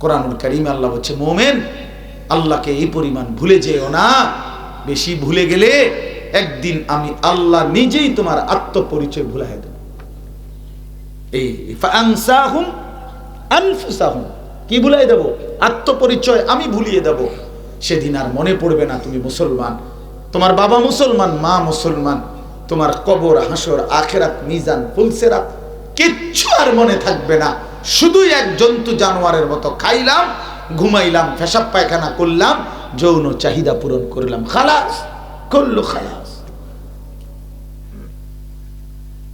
কোরআনুল করিম আল্লাহ বলছে, মোমেন, আল্লাহকে এই পরিমাণ ভুলে যেও না। বেশি ভুলে গেলে একদিন আমি আল্লাহ নিজেই তোমার আত্মপরিচয় ভুলাই দেব। কি ভুলাই দেব? আত্মপরিচয় আমি ভুলিয়ে দেব। সেদিন আর মনে পড়বে না তুমি মুসলমান। তোমার বাবা মুসলমান, মা মুসলমান। তোমার কবর, হাসর, আখেরাত, মিজান, ফুলসেরাত, কিচ্ছু আর মনে থাকবে না। শুধুই এক জন্তু জানোয়ারের মতো খাইলাম, ঘুমাইলাম, পেশাব পায়খানা করলাম, যৌন চাহিদা পূরণ করলাম। খালাস, করল খালাস।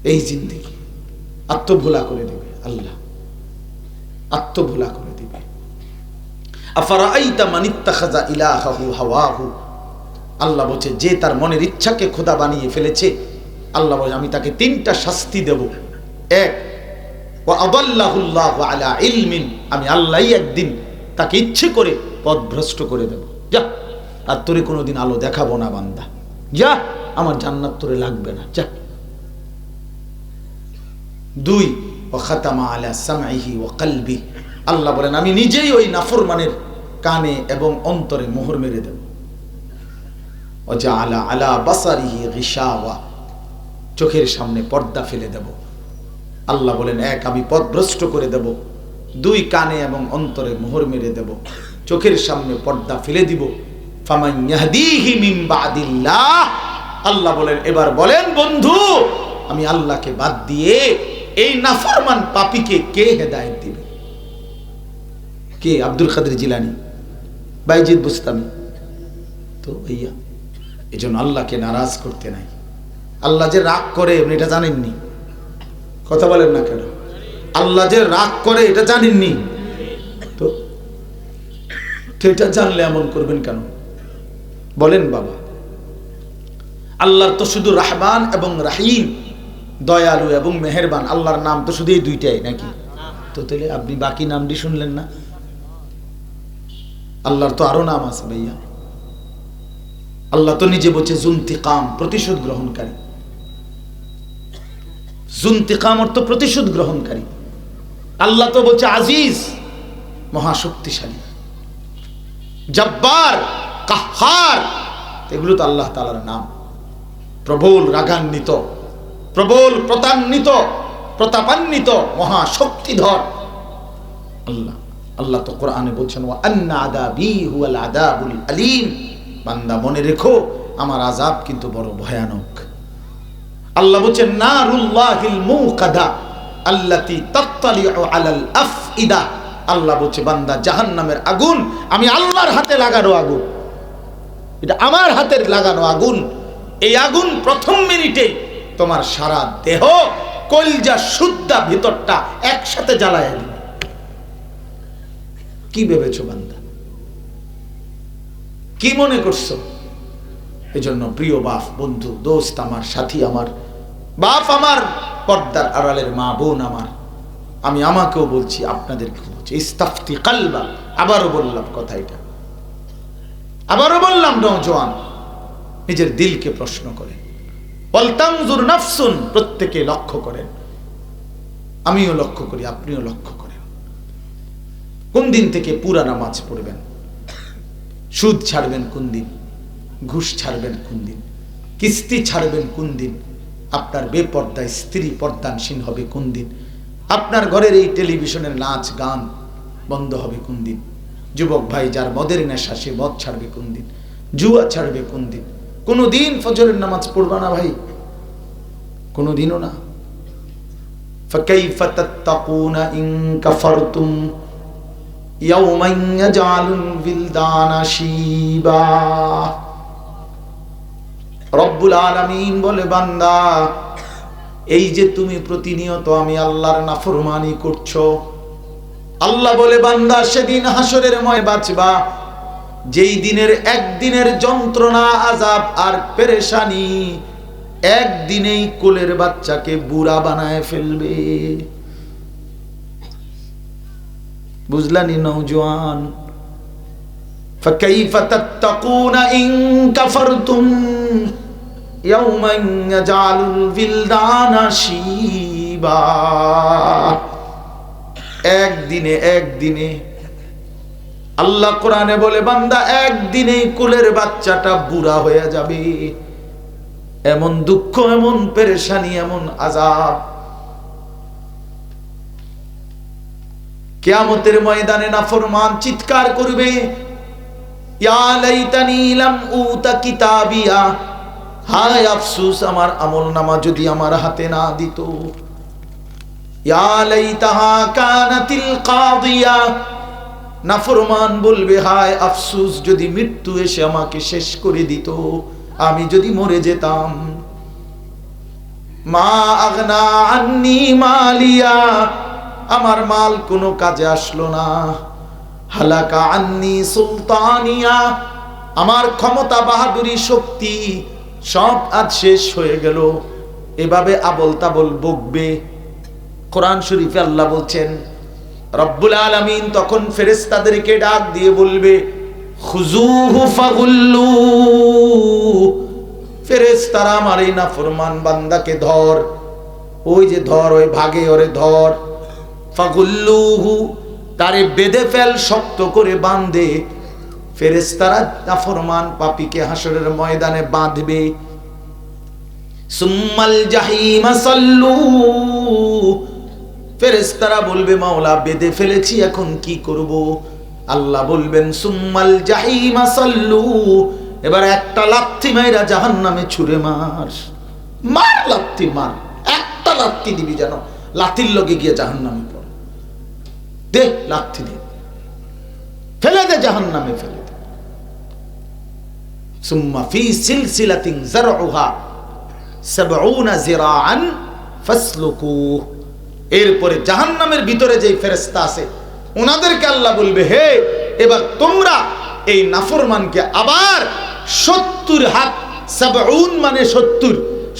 এই জিন্দিগি আত্মভোলা করে দেবে আল্লাহ। আত্মভোলা করে দিবে। আল্লাহ বলছে, যে তার মনের ইচ্ছাকে খোদা বানিয়ে ফেলেছে, আল্লাহ বলে, আমি তাকে তিনটা শাস্তি দেব। এক আমি আল্লাহই একদিন তাকে ইচ্ছে করে পথভ্রষ্ট করে দেব। যা, আর তোরে কোনোদিন আলো দেখাবো না, বান্দা। যা, আমার জান্নাত তোরে লাগবে না। যা। দুই ও খাতামা আলা সামাইহি ও কালবি। আল্লাহ বলেন, আমি নিজেই ওই নাফরমানের কানে এবং অন্তরে মোহর মেরে দেব। ও যা আলা আলা বাসারিহি গিশাওয়া। চোখের সামনে পর্দা ফেলে দেব। আল্লাহ বলেন, এক, আমি পথভ্রষ্ট করে দেব। দুই, কানে এবং অন্তরে মোহর মেরে দেব। চোখের সামনে পর্দা ফেলে দিব। আল্লাহ বলেন, এবার বলেন, বন্ধু, আমি আল্লাহকে বাদ দিয়ে এই নাফরমান পাপীকে কে হেদায়েত দিবে? কে? আব্দুল কাদের জিলানি। বাইজিদ বুস্তামি। তো ভাইয়া এই জন্য আল্লাহকে নারাজ করতে নাই। আল্লাহ যে রাগ করে, আপনি এটা জানেননি? কথা বলেন না কেন? আল্লাহ যে রাগ করে, এটা জানেননি। তো এটা জানলে এমন করবেন কেন? বলেন বাবা। আল্লাহর তো শুধু রাহমান এবং রাহিম, দয়ালু এবং মেহেরবান। আল্লাহর নাম তো শুধু এই দুইটাই নাকি? তো তাহলে আপনি বাকি নামটি শুনলেন না? আল্লাহর তো আরও নাম আছে ভাইয়া। আল্লাহ তো নিজে বলছে, জুন্তিকাম প্রতিশোধ গ্রহণকারী। জুন্তিকাম অর্থ প্রতিশোধ গ্রহণকারী। আল্লাহ তো বলছে, আজিজ, মহাশক্তিশালী, জব্বার কাহার এগুলো তো আল্লাহ তালার নাম। প্রবল রাগান্বিত, প্রবল প্রতান্বিত, প্রতাপান্বিত মহাশক্তিধর। আল্লাহ আল্লাহ তো কোরআনে বলছেন ও আন্না আদাবি হুয়াল আদাবুল আলিম। বান্দা মনে রেখো, আমার আজাব কিন্তু বড় ভয়ানক। আল্লাহ বলছেন, নারুল্লাহিল মুকাদা আল্লাতি তাত্তালিউ আলাল আফইদা। আল্লাহ বলছে, বান্দা, জাহান্নামের আগুন, আমি আল্লাহর হাতে লাগানো আগুন। এটা আমার হাতের লাগানো আগুন। এই আগুন প্রথম মিনিটে তোমার সারা দেহ কলজা শুদ্ধা ভিতরটা একসাথে জ্বালায় দিবে। কি ভেবেছো বান্দা? কি মনে করছ? এজন্য প্রিয় বাপ, বন্ধু, দোস্ত আমার, সাথী আমার বাপ আমার, পর্দার আড়ালের মা বোন আমার। আমি আমাকেও বলছি আপনাদেরকে বলছি, ইস্তাফতি কালবা। আবারও বললাম কথা এটা। আবারও বললাম নজওয়ান নিজের দিলকে প্রশ্ন করেন। বলতামজুর নাফসুন, প্রত্যেকে লক্ষ্য করেন। আমিও লক্ষ্য করি, আপনিও লক্ষ্য করেন। কোন দিন থেকে পুরা নামাজ পড়বেন? সুদ ছাড়বেন কোন দিন? ঘুষ ছাড়বেন কোন দিন? কিস্তি ছাড়বেন কোন দিন? আপনার বেপর্দায় স্ত্রী পর্দানসীন হবে কোন দিন আপনার ঘরের এই টেলিভিশনের নাচ গান বন্ধ হবে কোন দিন যুবক ভাই যার মদের নেশা সে মদ ছাড়বে কোন দিন জুয়া ছাড়বে কোন দিন কোনো দিন ফজরের নামাজ পড়বা না ভাই কোনো দিনও না فكيف تتقون إن كفرتم يوما يجعل الولدان شيبا রব্বুল আলামিন বলে বান্দা এই যে তুমি প্রতিনিয়ত আমি আল্লাহর নাফরমানি করছো আল্লাহ বলে বান্দা সেদিন হাসরের ময় বাঁচবা যেই দিনের একদিনের যন্ত্রণা আজাব আর পেরেশানি একদিনেই কোলের বাচ্চাকে বুড়া বানায় ফেলবে বুঝলানি নৌজওয়ান فكيف تتقون إن كفرتم يوما يجعل الولدان شيبا একদিনে একদিনে আল্লাহ কোরআনে বলে বান্দা একদিনেই কুলের বাচ্চাটা বুড়া হয়ে যাবে এমন দুঃখ এমন পেরেশানি এমন আজাব কেয়ামতের ময়দানে নাফরমান চিৎকার করবে ইয়া লাইতানি লাম উতা কিতাবিয়া হায় আফসুস, আমার আমল নামা যদি আমার হাতে না দিত। নাফরমান বলবে, হায় আফসুস, যদি মৃত্যু এসে আমাকে শেষ করে দিত, আমি যদি মরে যেতাম। মা আগনা আন্নি মালিয়া, আমার মাল কোনো কাজে আসলো না। হালাকা আন্নি সুলতানিয়া, আমার ক্ষমতা বাহাদুরি শক্তি সব আজ শেষ হয়ে গেল। এভাবে আবল তাবল বকবে। কোরআন শরীফে আল্লাহ বলছেন, রব্বুল আলামিন তখন ফেরেশতাদেরকে ডাক দিয়ে বলবে ফেরেশতারা আমার এই নাফরমান বান্দাকে ধর। ওই যে ধর, ওই ভাগে ওরে ধর। ফাগুল্লুহু, তারে বেঁধে ফেল, শক্ত করে বাঁধে। ফেরেশতারা নাফরমান পাপীকে হাসরের ময়দানে বাঁধবে। সুম্মাল জাহিমা সাল্লু। ফেরেশতারা বলবে, মাওলা, বেঁধে ফেলেছি, এখন কি করব? আল্লাহ বলবেন, সুম্মাল জাহিমা সাল্লু। এবার একটা লাথি মাইরা জাহান্নামে ছুঁড়ে মার। মার লাথি, মার। একটা লাথি দিবি যেন লাথির লগে গিয়ে জাহান্নামে পড়। দে লাথি দে। ফেলে দে জাহান্নামে ফেলে। দে সুম্মা ফি সিলসিলাতিন এরপরে জাহান্নামের ভিতরে যেই ফেরেস্তা আছে ওনাদেরকে আল্লাহ বলবে, হে, এবার তোমরা এই নাফরমানকে আবার সত্তর হাত, সাবউন মানে সত্তর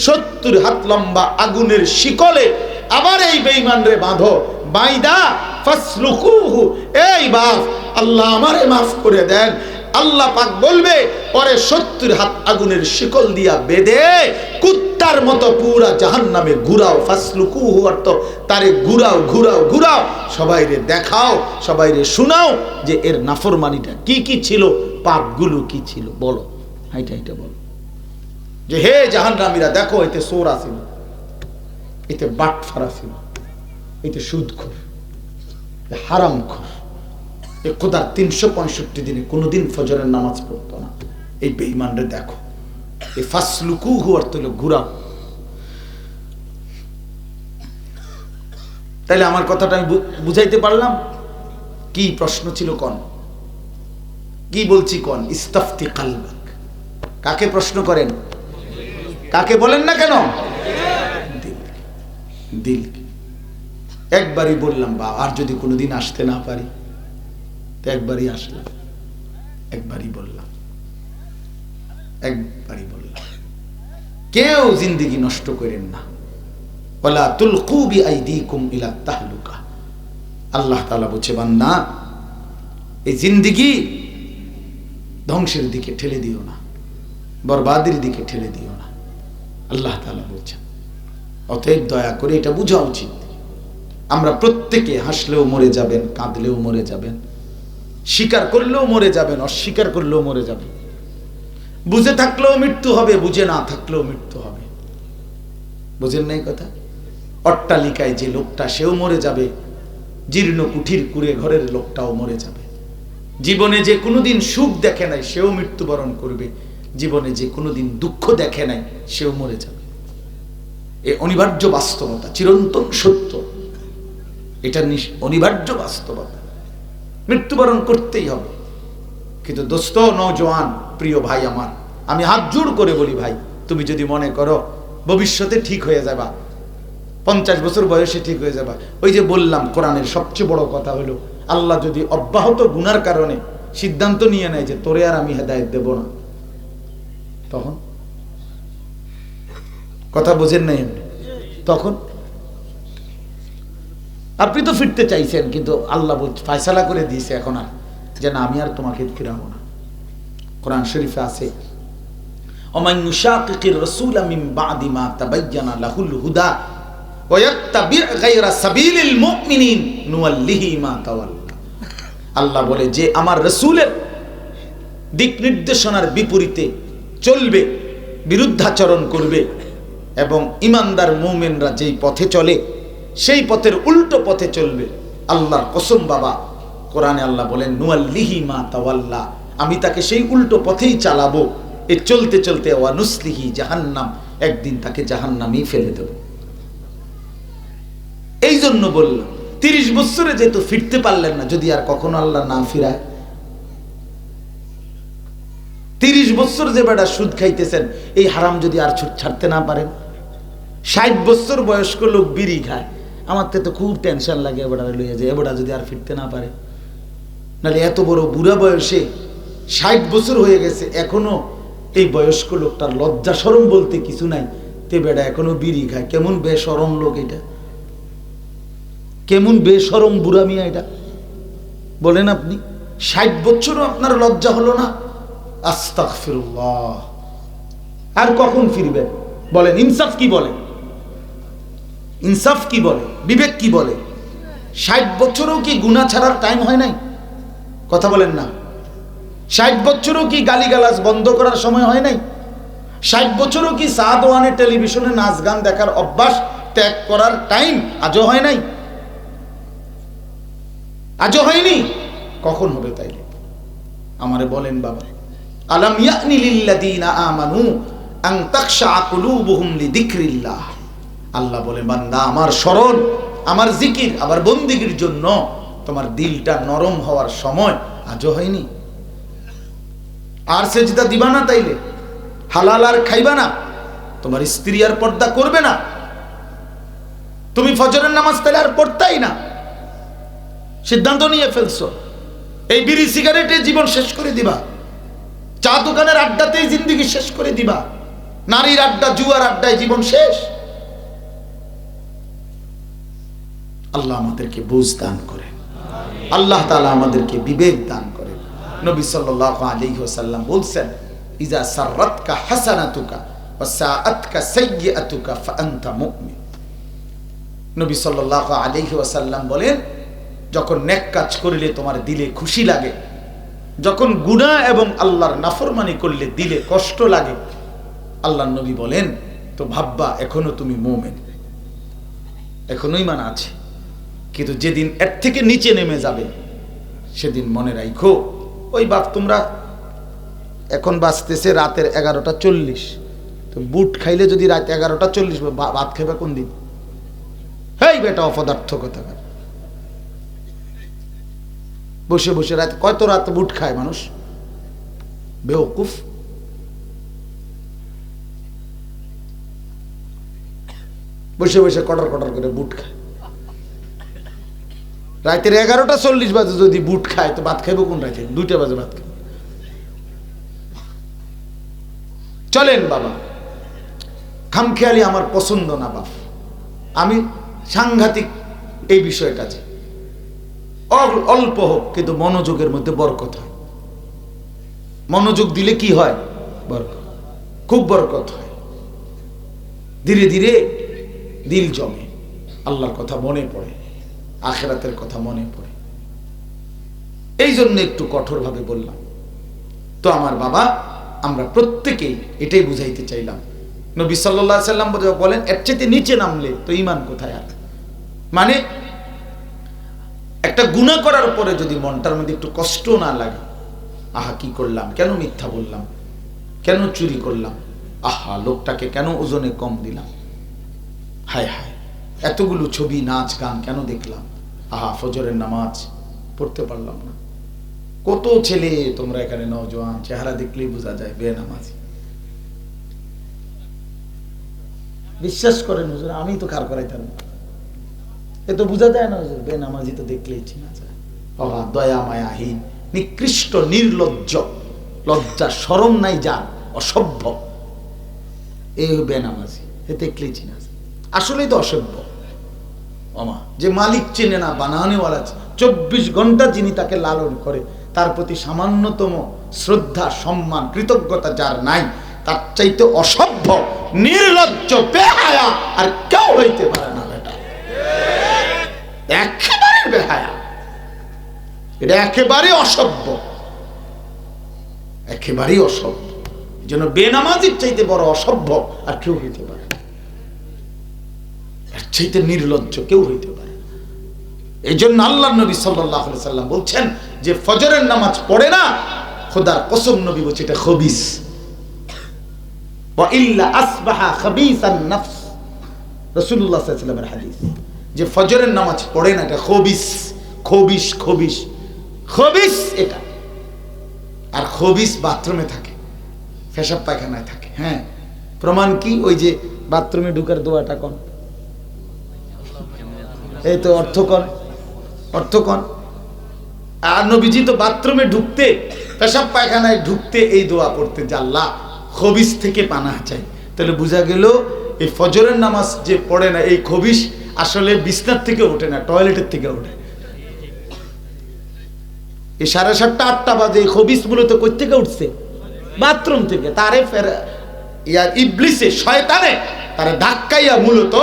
সত্তর হাত লম্বা আগুনের শিকলে আবার এই বেঈমান রে বাঁধো। বাইদা ফাসলুকুহু, এই বাপ, আল্লাহ আমারে মাফ করে দেন আল্লাহ পাক বলবে, পরে সত্তর হাত আগুনের শিকল দিয়া বেঁধে কুত্তার মতো পুরা জাহান নামে ঘুরাও, ফাসলুকু অর্থ, তারে ঘুরাও ঘুরাও ঘুরাও সবাই রে দেখাও সবাই রে শোনাও যে এর নাফরমানিটা কি কি ছিল, পাপগুলো কি ছিল, বলো, হাইটা হাইটা বলো। যে হে জাহান্নামীরা, দেখো, এতে সোর আসিল এতে বাট ফারা ছিল, এতে সুদ খোর হারাম খোর এ খোদার তিনশো পঁয়ষট্টি দিনে কোনোদিন ফজরের নামাজ পড়তো না। এই বেইমানরে দেখো। এই ফাসলুকু হুয়ার তুলে ঘুরাও। তাইলে আমার কথাটা আমি বুঝাইতে পারলাম? কি প্রশ্ন ছিল কন? কি বলছি কন? ইস্তাফতি কালবাক। কাকে প্রশ্ন করেন? কাকে বলেন না কেন? দিল একবারই বললাম বা আর যদি কোনোদিন আসতে না পারি। তো একবারই আসলাম। একবারই বললাম। একবারই বললাম। কেউ জিন্দিগি নষ্ট করেন না। ওলা তুলকু বি আইদিকুম ইলা তাহলুকা। আল্লাহ তাআলা বলছে, বান্দা, এই জিন্দিগি ধ্বংসের দিকে ঠেলে দিও না, বরবাদের দিকে ঠেলে দিও না। আল্লাহ তাআলা বলছেন, অতএব দয়া করে এটা বোঝা উচিত। আমরা প্রত্যেকে হাসলেও মরে যাবেন, কাঁদলেও মরে যাবেন। স্বীকার করলেও মরে যাবেন, অস্বীকার করলেও মরে যাবেন। বুঝে থাকলেও মৃত্যু হবে, বুঝে না থাকলেও মৃত্যু হবে। বুঝেন নাই কথা? অট্টালিকায় যে লোকটা, সেও মরে যাবে। জীর্ণ কুঠির কুড়ে ঘরের লোকটাও মরে যাবে। জীবনে যে কোনোদিন সুখ দেখে নাই, সেও মৃত্যুবরণ করবে। জীবনে যে কোনোদিন দুঃখ দেখে নাই, সেও মরে যাবে। এ অনিবার্য বাস্তবতা, চিরন্তন সত্য। এটা অনিবার্য বাস্তবতা। মৃত্যুবরণ করতেই হবে। কিন্তু দোস্ত নৌজওয়ান প্রিয় ভাই আমার, আমি হাত জোড় করে বলি ভাই, তুমি যদি মনে করো ভবিষ্যতে ঠিক হয়ে যাবা, পঞ্চাশ বছর বয়সে ঠিক হয়ে যাবা, ওই যে বললাম, কোরআনের সবচেয়ে বড় কথা হলো, আল্লাহ যদি অব্যাহত গুনার কারণে সিদ্ধান্ত নিয়ে নেয় যে তোরে আর আমি হেদায়ত দেব না, তখন? কথা বোঝেন নাই তখন? আপনি তো ফিরতে চাইছেন কিন্তু আল্লাহ বল- ফায়সালা করে দিয়েছে এখন আর যে না আমি আর তোমাকে ফিরাবো না কোরআন শরীফে আছে ومن يشاقق الرسول من بعد ما تبين له الهدى ويتبع غير سبيل المؤمنين نوله ما تولى আল্লাহ বলে যে আমার রসুলের দিক নির্দেশনার বিপরীতে চলবে বিরুদ্ধাচরণ করবে এবং ইমানদার মুমেনরা যেই পথে চলে সেই পথের উল্টো পথে চলবে। আল্লাহর কসম বাবা, কোরআনে আল্লাহ বলেন, নুয়াল্লিহি মা তাওয়াল্লা আমি তাকে সেই উল্টো পথেই চালাবো। এ চলতে চলতে ওয়ানুসলিহি জাহান্নাম, একদিন তাকে জাহান্নামই ফেলে দেব। এই জন্য বললাম, তিরিশ বছরে যেহেতু ফিরতে পারলেন না, যদি আর কখনো আল্লাহ না ফিরায়। তিরিশ বছর যে বেটা সুদ খাইতেছেন, এই হারাম যদি আর ছুট ছাড়তে না পারেন। ষাট বছর বয়স্ক লোক বিড়ি খায়। আমার তো খুব টেনশন লাগে এবারে লইয়া যে এবারটা যদি আর ফিরতে না পারে। নাহলে এত বড় বুড়া বয়সে ষাট বছর হয়ে গেছে, এখনও এই বয়স্ক লোকটার লজ্জা সরম বলতে কিছু নাই। তে বেটা, এখনও বিড়ি খায়। কেমন বেসরম লোক এটা। কেমন বেসরম বুড়া মিয়া এটা। বলেন আপনি, ষাট বছরও আপনার লজ্জা হলো না? আস্তাগফিরুল্লাহ। আর কখন ফিরবেন? বলেন, ইনসাফ কি বলে ইনসাফ কি বলে? বিবেক কি বলে? ষাট বছরও কি গুণা ছাড়ার টাইম হয় নাই? কথা বলেন না। ষাট বছরও কি গালিগালাজ বন্ধ করার সময় হয় নাই? ষাট বছরও কি সাদ ওয়ানে টেলিভিশনে নাচ গান দেখার অভ্যাস ত্যাগ করার টাইম আজও হয় নাই? আজও হয়নি? কখন হবে তাইলে? আমারে বলেন বাবা। আলাম ইয়ানি লিল্লাযীনা আমানু আন তাখশা কুলুবুহুম লিযিকরিল্লাহ। আল্লাহ বলে, বান্দা, আমার স্মরণ, আমার জিকির, আমার বন্দিগির জন্য তোমার দিলটা নরম হওয়ার সময় আজও হয়নি। আর সেজদা দিবা না তাইলে, হালাল আর খাইবা না, তোমার স্ত্রী আর পর্দা করবে না, তুমি ফজরের নামাজ তাহলে আর পড়তাই না। সিদ্ধান্ত নিয়ে ফেলছো, এই বিড়ি সিগারেটে জীবন শেষ করে দিবা, চা দোকানের আড্ডাতেই জিন্দিগি শেষ করে দিবা, নারীর আড্ডা, জুয়ার আড্ডায় জীবন শেষ। আল্লাহ আমাদেরকে বুঝ দান করেন আল্লাহ তাআলা আমাদেরকে বিবেক দান করেন নবী সাল্লাল্লাহু আলাইহি ওয়াসাল্লাম বলছেন, ইজা সাররাতকা হাসানাতুকা ওয়া সাআতকা সাইয়্যাতুকা নবী ওয়াসাল্লাম বলেন, যখন নেক কাজ করলে তোমার দিলে খুশি লাগে, যখন গুনাহ এবং আল্লাহর নাফরমানি করলে দিলে কষ্ট লাগে আল্লাহ নবী বলেন, তো ভাববা, এখনও তুমি মোমেন। এখনোই মান আছে। কিন্তু যেদিন এর থেকে নিচে নেমে যাবে, সেদিন মনে রাখো ওই বাপ তোমরা এখন বাঁচতেছে রাতের এগারোটা চল্লিশ। তো বুট খাইলে যদি রাত এগারোটা চল্লিশ ভাত খাইবা কোন দিন? হেই বেটা অপদার্থ কথা বসে বসে রাত কত রাত বুট খায় মানুষ? বেওকুফ। বসে বসে কটর কটর করে বুট খায়। রাতের এগারোটা চল্লিশ বাজে যদি বুট খায়, তো ভাত খাইবো কোন রাতে? দুইটা বাজে ভাত খাইব চলেন বাবা। খামখেয়ালি আমার পছন্দ না বাপ। আমি সাংঘাতিক এই বিষয়টা যে। অল- অল্প হোক, কিন্তু মনোযোগের মধ্যে বরকত হয়। মনোযোগ দিলে কি হয়? বরকত। খুব বরকত হয়। ধীরে ধীরে দিল জমে। আল্লাহর কথা মনে পড়ে। আখেরাতের কথা মনে পড়ে। এই জন্য একটু কঠোরভাবে বললাম, তো আমার বাবা, আমরা প্রত্যেকেই এটাই বুঝাইতে চাইলাম। নবী সাল্লাহ সাল্লাম বলেন, এর চেয়ে নিচে নামলে তো ইমান কোথায় আর? মানে একটা গুণা করার পরে যদি মনটার মধ্যে একটু কষ্ট না লাগে, আহা, কি করলাম? কেন মিথ্যা বললাম? কেন চুরি করলাম? আহা, লোকটাকে কেন ওজনে কম দিলাম? হায় হায়, এতগুলো ছবি, নাচ, গান কেন দেখলাম? আহা, ফজরের নামাজ পড়তে পারলাম না। কত ছেলে তোমরা এখানে নজওয়ান চেহারা দেখলেই বোঝা যায় বে নামাজি বিশ্বাস করেন হুজুর, আমি তো খার করাইতাম? না এ তো বোঝা যায় না হুজুর, বেনামাজি তো দেখলেই চিনা যায়। বাবা দয়া মায়াহীন নিকৃষ্ট, নির্লজ্জ, লজ্জা সরম নাই যার, অসভ্য। এই বেনামাজি, এ দেখলেই চিনা যায়। আসলেই তো অসভ্য। অমা। যে মালিক চেনে না, বানানেওয়ালা চব্বিশ ঘণ্টা যিনি তাকে লালন করে, তার প্রতি সামান্যতম শ্রদ্ধা, সম্মান, কৃতজ্ঞতা যার নাই, তার চাইতে অসভ্য, নির্লজ্জ, বেহায়া আর কেউ হইতে পারে না বেটা। একেবারে বেহায়া। এটা একেবারে অসভ্য। একেবারেই অসভ্য। যেন বেনামাজির চাইতে বড় অসভ্য আর কেউ হইতে পারে। এর চাইতে নির্লজ্জ, কেউ হইতে পারে এই জন্য আল্লাহ নবী সাল্লাহ সাল্লাম বলছেন যে ফজরের নামাজ পড়ে না, খোদার কসম নবী বলছে এটা খবিস। হ্যাঁ। প্রমাণ কি? ওই যে বাথরুমে ঢুকার দোয়াটা কন এই তো অর্থ কন অর্থ কন আর নবীজি তো বাথরুমে ঢুকতে, পেশাব পায়খানায় ঢুকতে এই দোয়া পড়তে আল্লাহ খবিস থেকে পানা চাই। তাহলে বোঝা গেল, এই ফজরের নামাজ যে পড়ে না এই খবিস আসলে বিছনার থেকে ওঠে না, টয়লেটের থেকে ওঠে। এই সাড়ে সাতটা, আটটা বাজে এই খবিস মূলত থেকে উঠছে? বাথরুম থেকে। তারে ফের ইয়ার ইবলিসে, শয়তানে তারে ধাক্কাইয়া মূলত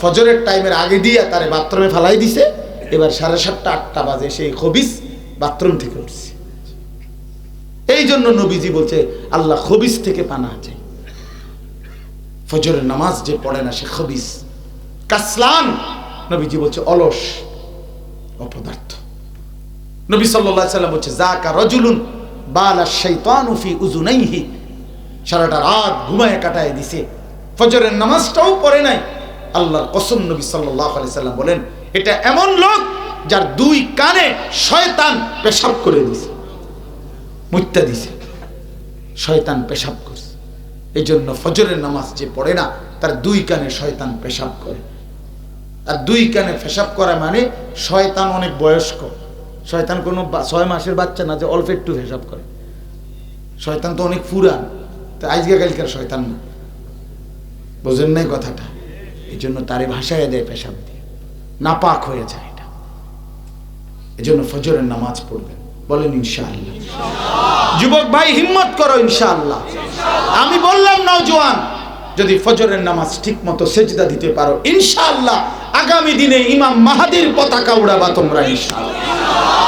ফজরের টাইমের আগে দিয়ে তারে বাথরুমে ফালাই দিছে। এবার সাড়ে সাতটা, আটটা বাজে সেই খবিস বাথরুম থেকে উঠছে। এই জন্য নবীজি বলছে, আল্লাহ খবিস থেকে পানা চাই ফজরের নামাজ যে পড়ে না সে খবিস। কাসলান, নবীজি বলছে, অলস, অপদার্থ। নবী আলাইহি সাল্লাম বলছে জাকা রজুলুন বালা শাইতানু ফি উযুনাইহি। সারাটা রাত ঘুমায় কাটায় দিছে। ফজরের নামাজটাও পড়ে নাই। আল্লাহর কসম নবী আলাইহি সাল্লাম বলেন, এটা এমন লোক যার দুই কানে শয়তান পেশাব করে দিছে মুত্যা দিছে, শয়তান পেশাব করছে। এই জন্য ফজরের নামাজ যে পড়ে না, তার দুই কানে শয়তান পেশাব করে। আর দুই কানে পেশাব করা মানে শয়তান অনেক বয়স্ক। শয়তান কোনো ছয় মাসের বাচ্চা না, যে অল্প একটু পেশাব করে। শয়তান তো অনেক পুরান, তা আজকে কালকার শয়তান না। বোঝেন নাই কথাটা? এই জন্য তারে ভাষায় দেয় পেশাব দিয়ে। নাপাক হয়ে যায় এটা। এই জন্য ফজরের নামাজ পড়বেন। বলেন ইনশাআল্লাহ। যুবক ভাই হিম্মত করো ইনশাআল্লাহ। আমি বললাম নওজোয়ান যদি ফজরের নামাজ ঠিক মতো সেজদা দিতে পারো ইনশাআল্লাহ আগামী দিনে ইমাম মাহাদির পতাকা উড়াবা তোমরা ইনশাআল্লাহ।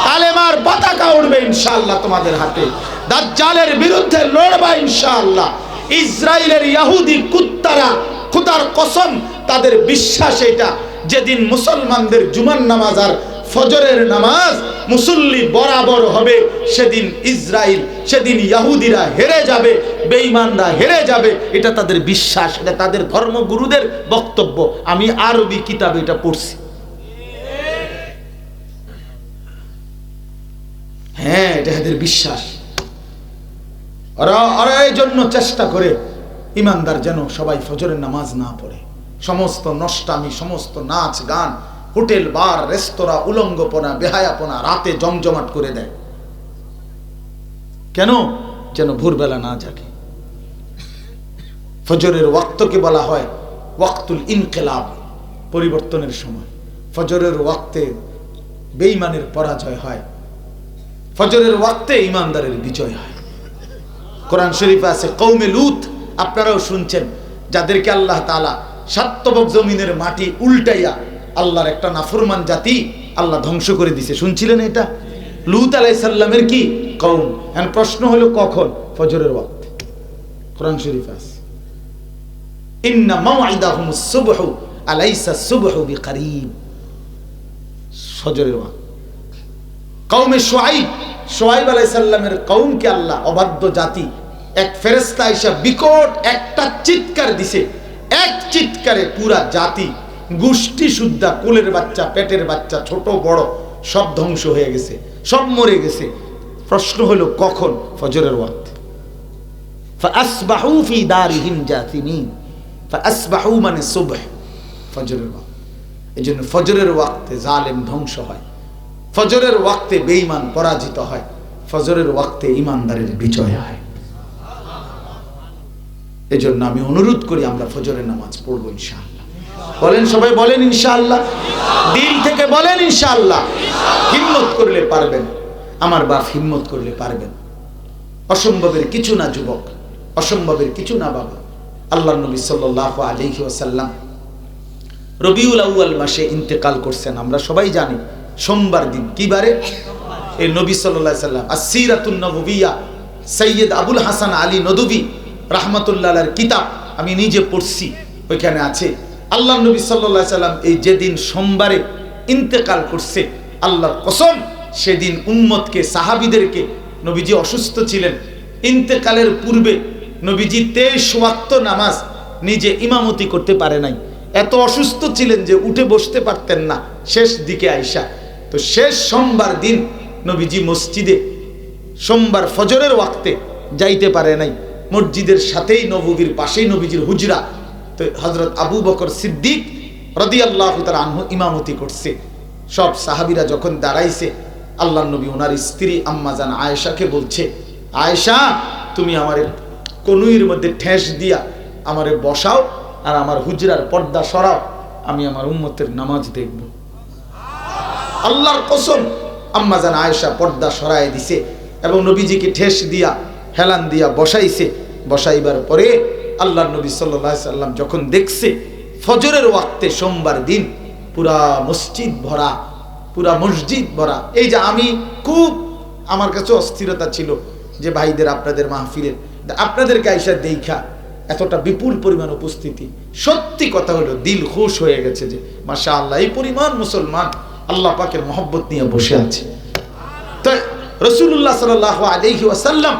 কালেমার পতাকা উড়বে ইনশাআল্লাহ তোমাদের হাতে। দাজ্জালের বিরুদ্ধে লড়বা ইনশাআল্লাহ। ইসরায়েলের ইহুদি কুত্তারা খুদার কসম তাদের বিশ্বাস এটা। যেদিন মুসলমানদের জুমান নামাজ আর ফজরের নামাজ মুসল্লি বরাবর হবে, সেদিন ইসরায়েল সেদিন ইয়াহুদিরা হেরে যাবে, বেঈমানরা হেরে যাবে, এটা তাদের বিশ্বাস, এটা তাদের ধর্মগুরুদের বক্তব্য। আমি আরবি কিতাবে এটা পড়ছি। হ্যাঁ এটা এদের বিশ্বাস। ওরা ওরা এই জন্য চেষ্টা করে, ইমানদার যেন সবাই ফজরের নামাজ না পড়ে। সমস্ত নষ্টামি, সমস্ত নাচ, গান, হোটেল, বার, রেস্তোরাঁ, উলঙ্গপনা, বেহায়াপনা রাতে জমজমাট করে দেয়। কেন? যেন ভোরবেলা না জাগে। ফজরের ওয়াক্তকে বলা হয় ওয়াক্তুল ইনকেলাব, পরিবর্তনের সময়। ফজরের ওয়াক্তে বেঈমানের পরাজয় হয়। ফজরের ওয়াক্তে ইমানদারের বিজয় হয়। কোরআন শরীফে আছে কৌমে লুত, আপনারাও শুনছেন, যাদেরকে আল্লাহ তালা সাত্তবক জমিনের মাটি উল্টাইয়া আল্লাহর একটা নাফরমান জাতি আল্লাহ ধ্বংস করে দিছে। শুনছিলেন এটা? লুত আলাইসাল্লামের কি কৌম এখন প্রশ্ন হলো কখন? ফজরের ওয়াক্ত। কোরআন শরীফে আছে। ইন্না সুবহু, আলাইসা সুবহু ফজরের ওয়াক্ত। কৌমে সোয়াইব সোয়াইব আলাইসাল্লামের কৌমকে আল্লাহ অবাধ্য জাতি, এক ফেরেস্তা এসে বিকট একটা চিৎকার দিছে। এক চিৎকারে পুরা জাতি গোষ্ঠী শুদ্ধা কোলের বাচ্চা পেটের বাচ্চা ছোট বড় সব ধ্বংস হয়ে গেছে সব মরে গেছে প্রশ্ন হলো কখন ফজরের ওয়াক্ত فأصبحوا في دارهم جاثمين فأصبحوا মানে সুবহ ফজরের ওয়াক্ত এই জন্য ফজরের ওয়াক্তে জালেম ধ্বংস হয় ফজরের ওয়াক্তে বেঈমান পরাজিত হয় ফজরের ওয়াক্তে ইমানদারের বিজয় হয় এই জন্য আমি অনুরোধ করি আমরা ফজরের নামাজ পড়ব ইনশাআল্লাহ। বলেন, সবাই বলেন ইনশাআল্লাহ? দিল থেকে বলেন ইনশাআল্লাহ। হিম্মত করলে পারবেন। আমার বাপ হিম্মত করলে পারবেন। অসম্ভবের কিছু না যুবক, অসম্ভবের কিছু না বাবা। আল্লাহ নবী সাল্লাহ আলহি ওসাল্লাম রবিউল আউয়াল মাসে ইন্তেকাল করছেন, আমরা সবাই জানি। সোমবার দিন কি বারে? এই নবী সাল্লাহ সাল্লাম আর সিরাতুন নববিয়া সৈয়দ আবুল হাসান আলী নদবী রাহমাতুল্লাহ কিতাব আমি নিজে পড়ছি, ওইখানে আছে। আল্লাহ নবী সাল্লাহ সাল্লাম এই যেদিন সোমবারে ইন্তেকাল করছে, আল্লাহর কসম, সেদিন উম্মতকে, সাহাবিদেরকে নবীজি অসুস্থ ছিলেন। ইন্তেকালের পূর্বে নবীজি তেইশ ওয়াক্ত নামাজ নিজে ইমামতি করতে পারে নাই। এত অসুস্থ ছিলেন যে উঠে বসতে পারতেন না, শেষ দিকে আইসা। তো শেষ সোমবার দিন নবীজি মসজিদে, সোমবার ফজরের ওয়াক্তে যাইতে পারে নাই। মসজিদের সাথেই নবীর পাশেই নবীজির হুজরা। তো হজরত আবু বকর সিদ্দিক রদি আল্লাহ তার আনহু ইমামতি করছে। সব সাহাবিরা যখন দাঁড়াইছে আল্লাহ নবী ওনার স্ত্রী আম্মাজান আয়েশাকে বলছে, আয়েশা, তুমি আমার কনুইয়ের মধ্যে ঠেস দিয়া আমারে বসাও আর আমার হুজরার পর্দা সরাও, আমি আমার উম্মতের নামাজ দেখব। আল্লাহর কসম আম্মাজান আয়েশা পর্দা সরায় দিছে এবং নবীজিকে ঠেস দিয়া হেলান দিয়া বসাইছে। বসাইবার পরে আল্লাহ নবী সাল্লাহ সাল্লাম যখন দেখছে, ফজরের ওয়াক্তে সোমবার দিন পুরা মসজিদ ভরা, পুরা মসজিদ ভরা। এই যে আমি খুব, আমার কাছে অস্থিরতা ছিল যে ভাইদের আপনাদের মাহফিলের। আপনাদেরকে আইসা দেখা এতটা বিপুল পরিমাণ উপস্থিতি। সত্যি কথা হলো, দিল খুশ হয়ে গেছে যে মাসা আল্লাহ এই পরিমাণ মুসলমান আল্লাহ পাকের মহব্বত নিয়ে বসে আছে। তো রসুল্লাহ সাল আলহি ওয়াসাল্লাম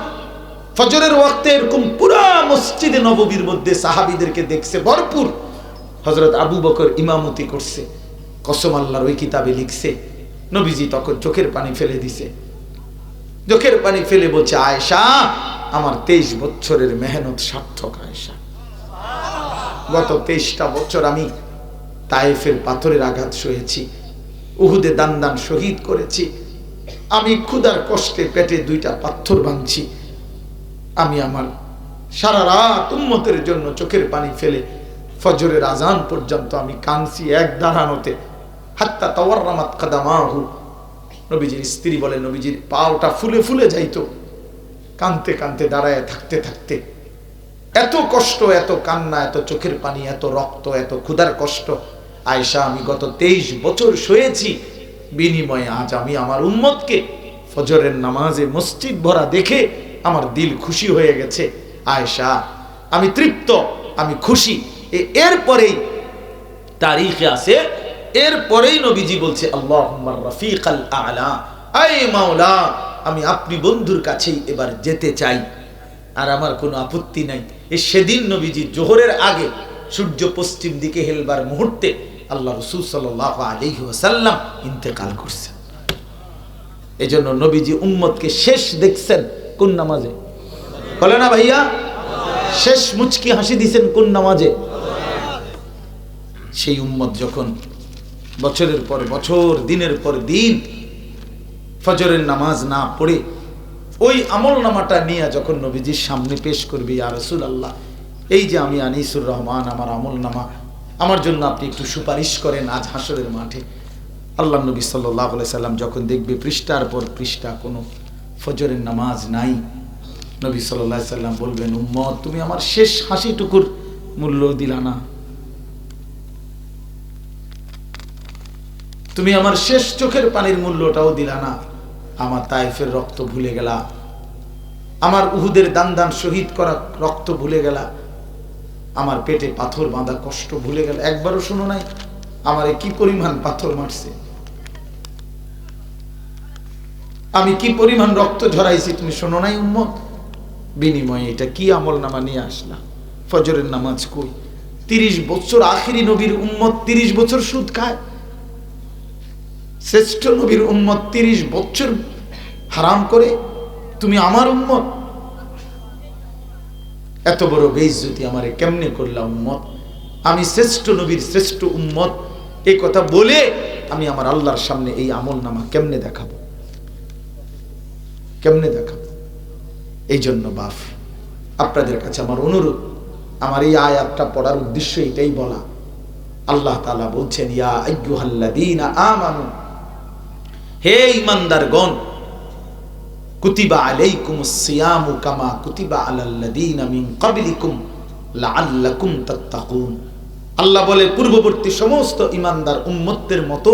ফজরের ওয়াক্তে এরকম পুরা মসজিদে নববীর মধ্যে সাহাবিদেরকে দেখছে, ভরপুর। হজরত আবু বকর ইমামতি করছে, কসম আল্লাহর ওই কিতাবে লিখছে, নবীজি তখন চোখের পানি ফেলে দিছে। চোখের পানি ফেলে বলছে, আয়েশা, আমার তেইশ বছরের মেহনত সার্থক, আয়েশা। গত তেইশটা বছর আমি তায়েফের পাথরের আঘাত সহেছি উহুদে দান দান শহীদ করেছি। আমি ক্ষুদার কষ্টে পেটে দুইটা পাথর ভাঙছি আমি আমার সারা রাত উন্মতের জন্য চোখের পানি ফেলে ফজরের আজান পর্যন্ত আমি কাঁদছি এক দাঁড়ানোতে। হাত্তা তাওয়ার রামাত কাদামাহু। নবীজির স্ত্রী বলে, নবীজির পাওটা ফুলে ফুলে যাইতো। কানতে কানতে দাঁড়ায় থাকতে থাকতে এত কষ্ট, এত কান্না, এত চোখের পানি, এত রক্ত, এত ক্ষুধার কষ্ট। আয়সা আমি গত তেইশ বছর শুয়েছি বিনিময়ে আজ আমি আমার উম্মতকে ফজরের নামাজে মসজিদ ভরা দেখে আমার দিল খুশি হয়ে গেছে। আয়সা আমি তৃপ্ত, আমি খুশি। এরপরেই তারিখে আছে, এরপরেই নবীজি বলছে আল্লাহ মাওলা, আমি আপনি বন্ধুর কাছেই এবার যেতে চাই। আর আমার কোনো আপত্তি নাই। এ, সেদিন নবীজি জোহরের আগে সূর্য পশ্চিম দিকে হেলবার মুহূর্তে আল্লাহ রসুল সাল্লাহ আলহি ওসাল্লাম ইন্তেকাল করছেন। এই জন্য নবীজি উম্মতকে শেষ দেখছেন। কোন নামাজে? বলে না ভাইয়া, শেষ মুচকি হাসি দিছেন কোন নামাজে? সেই উম্মত যখন বছরের পর বছর, দিনের পর দিন ফজরের নামাজ না পড়ে, ওই আমল নামাটা নিয়ে যখন নবীজির সামনে পেশ করবি আর রসুল আল্লাহ এই যে আমি আনিসুর রহমান, আমার আমল নামা, আমার জন্য আপনি একটু সুপারিশ করেন আজ হাসরের মাঠে। আল্লাহ নবী সাল্লাহ সাল্লাম যখন দেখবে পৃষ্ঠার পর পৃষ্ঠা কোনো ফজরের নামাজ নাই। নবী সাল্লাহ সাল্লাম বলবেন, উম্মত, তুমি আমার শেষ হাসিটুকুর মূল্য দিলা না। তুমি আমার শেষ চোখের পানির মূল্যটাও দিলা না। আমার তাইফের রক্ত ভুলে গেলা। আমার উহুদের দান দান শহীদ করা রক্ত ভুলে গেলা। আমার পেটে পাথর বাঁধা কষ্ট ভুলে গেল। একবারও শোনো নাই, আমারে কি পরিমাণ পাথর মারছে। আমি কি পরিমাণ রক্ত ঝরাইছি তুমি শোনো নাই, উম্মত? বিনিময়ে এটা কি আমল নামা নিয়ে আসলাম? ফজরের নামাজ কই? তিরিশ বছর আখিরি নবীর উম্মত তিরিশ বছর সুদ খায়। শ্রেষ্ঠ নবীর উম্মত তিরিশ বছর হারাম করে। তুমি আমার উম্মত? এত বড় বেইজ্জতি আমারে কেমনে করলাম উম্মত? আমি শ্রেষ্ঠ নবীর শ্রেষ্ঠ উম্মত। এই কথা বলে আমি আমার আল্লাহর সামনে এই আমল নামা কেমনে দেখাবো? কেমনে দেখাবো? এই জন্য বাফ আপনাদের কাছে আমার অনুরোধ, আমার এই আয়াতটা পড়ার উদ্দেশ্য এটাই বলা। আল্লাহ তালা বলছেন হে ইমানদারগণ কুতিবা আলাইকুমুস সিয়ামু কামা কুতিবা আল্লাহ বলে, পূর্ববর্তী সমস্ত ইমানদার উম্মতদের মতো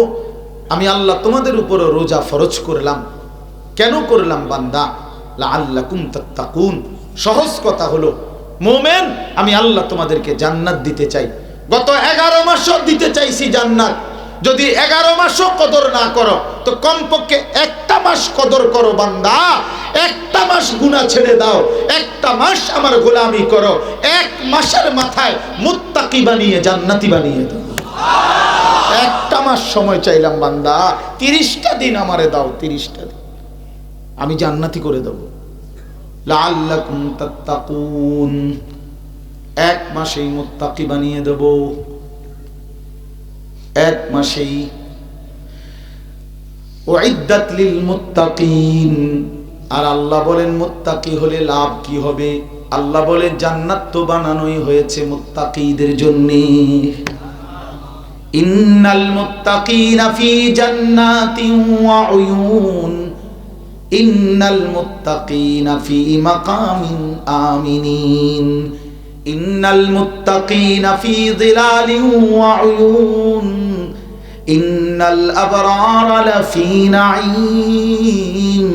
আমি আল্লাহ তোমাদের উপর রোজা ফরজ করলাম। কেন করলাম বান্দা? লাআল্লাকুম তাত্তাকুন। সহজ কথা হলো, মোমেন, আমি আল্লাহ তোমাদেরকে জান্নাত দিতে চাই। গত এগারো মাসও দিতে চাইছি জান্নাত। যদি এগারো মাসও কদর না করো, তো কমপক্ষে একটা মাস কদর করো বান্দা। একটা মাস গুণা ছেড়ে দাও। একটা মাস আমার গোলামি করো। এক মাসের মাথায় মুত্তাকি বানিয়ে, জান্নাতি বানিয়ে দাও। একটা মাস সময় চাইলাম বান্দা। তিরিশটা দিন আমারে দাও, তিরিশটা দিন। আমি জান্নাতি করে দেব। এক মাসেই মুত্তাকি বানিয়ে দেব। এক মাসেই। আর আল্লাহ বলেন, মুত্তাকি হলে লাভ কি হবে? আল্লাহ বলে, জান্নাত তো বানানোই হয়েছে মুত্তাকিদের জন্যে। ইন্নাল মুত্তাকিনা ফি জান্নাতিন ওয়া উয়ুন। ইন্নাল মুত্তাকিনা ফি মাকামিন আমিনিন ইন্নাল মুত্তাকিনা ফি যিলালিন ওয়া উয়ুন ইন্নাল আবরারা লাফি নাঈম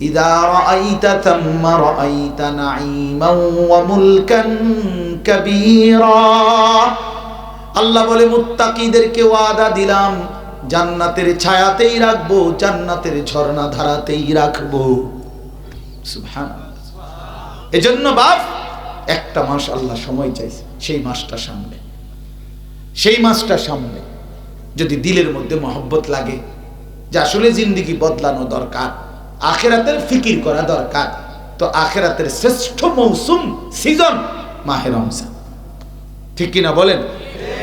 إذا رأيت ثم رأيت نعيما وملكا كبيرا আল্লাহ বলে মুত্তাকিদেরকে ওয়াদা দিলাম জান্নাতের ছায়াতেই রাখব, জান্নাতের ঝর্ণা ধারাতেই রাখব। এজন্য বাপ, একটা মাস আল্লাহ সময় চাইছে, সেই মাসটা সামনে। সেই মাসটা সামনে। যদি দিলের মধ্যে মহব্বত লাগে, যে আসলে জিন্দিগি বদলানো দরকার, আখেরাতের ফিকির করা দরকার, তো আখেরাতের শ্রেষ্ঠ মৌসুম সিজন মাহের রমজান। ঠিক কিনা বলেন?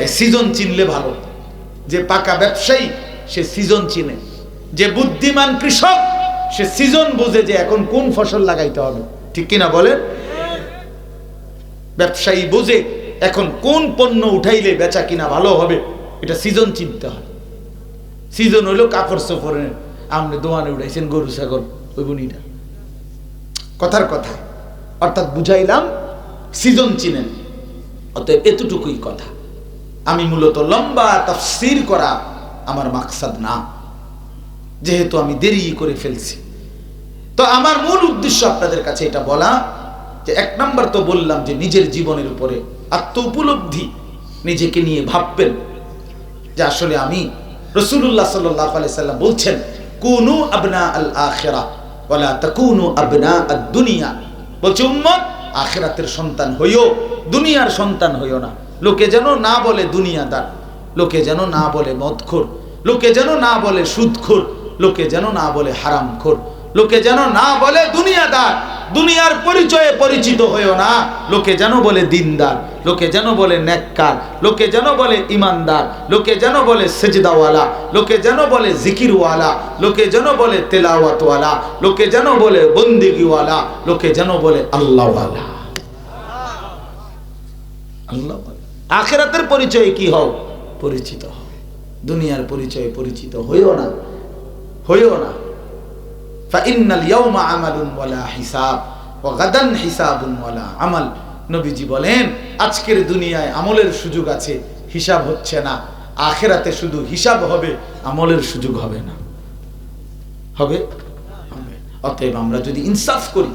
সিজন চিনলে ভালো। যে পাকা ব্যবসায়ী, সে সিজন চিনে। যে বুদ্ধিমান কৃষক, সে সিজন বুঝে যে এখন কোন ফসল লাগাইতে হবে। ঠিক কিনা বলেন? ব্যবসায়ী বুঝে এখন কোন পণ্য উঠাইলে বেচা কিনা ভালো হবে, এটা সিজন চিনতে হয়। সিজন হইল কাপড় সফরের আপনি দোয়ানে উঠাইছেন গরু, ছাগল, ওই বুনিটা। কথার কথা। অর্থাৎ বুঝাইলাম, সিজন চিনেন। অতএব এতটুকুই কথা। আমি মূলত লম্বা তাফসির করা আমার মাকসাদ না। যেহেতু আমি দেরি করে ফেলছি। তো আমার মূল উদ্দেশ্য আপনাদের কাছে এটা বলা যে এক নাম্বার তো বললাম যে নিজের জীবনের উপরে আত্ম উপলব্ধি নিজেকে নিয়ে ভাববেন যে আসলে আমি রসুল্লাহ সাল্লাম বলছেন, কুনু আবনা আল আখেরা ওয়ালা তাকুনু আবনা আদ দুনিয়া। বলছে, উম্মত, আখেরাতের সন্তান হইও, দুনিয়ার সন্তান হইও না। লোকে যেন না বলে দুনিয়াদার লোকে যেন না বলে মদখোর লোকে যেন না বলে সুদখোর লোকে যেন না বলে হারামখোর লোকে যেন না বলে দুনিয়াদার দুনিয়ার পরিচয়ে পরিচিত হয়েও না লোকে যেন বলে দিনদার লোকে যেন বলে নেককার লোকে যেন বলে ইমানদার লোকে যেন বলে সেজদাওয়ালা লোকে যেন বলে জিকিরওয়ালা লোকে যেন বলে তেলাওয়াতওয়ালা লোকে যেন বলে বন্দিগিওয়ালা লোকে যেন বলে আল্লাহওয়ালা আল্লাহ আখেরাতের পরিচয়ে কি হও? পরিচিত হও। দুনিয়ার পরিচয়ে পরিচিত হইও না হইও না। ওয়ালা হিসাব ওয়ালা বলেন, আজকের দুনিয়ায় আমলের সুযোগ আছে, হিসাব হচ্ছে না। আখেরাতে শুধু হিসাব হবে, আমলের সুযোগ হবে না। হবে। অতএব আমরা যদি ইনসাফ করি,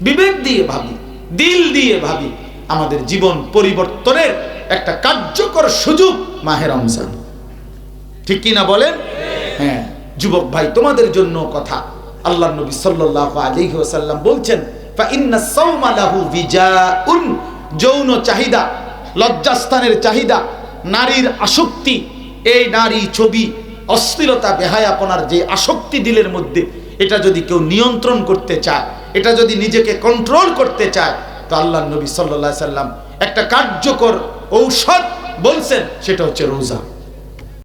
বিবেক দিয়ে ভাবি, দিল দিয়ে ভাবি, আমাদের জীবন পরিবর্তনের একটা কার্যকর সুযোগ মাহের রমজান। ঠিক কি না বলেন? হ্যাঁ যুবক ভাই, তোমাদের জন্য কথা। আল্লাহ নবী সাল্লাল্লাহু আলাইহি বলছেন যৌন চাহিদা, লজ্জাস্থানের চাহিদা, নারীর আসক্তি, এই নারী ছবি, অশ্লীলতা, বেহায়াপনার যে আসক্তি দিলের মধ্যে, এটা যদি কেউ নিয়ন্ত্রণ করতে চায়, এটা যদি নিজেকে কন্ট্রোল করতে চায়, তো আল্লাহ নবী আলাইহি সাল্লাম একটা কার্যকর ঔষধ বলছেন সেটা হচ্ছে রোজা।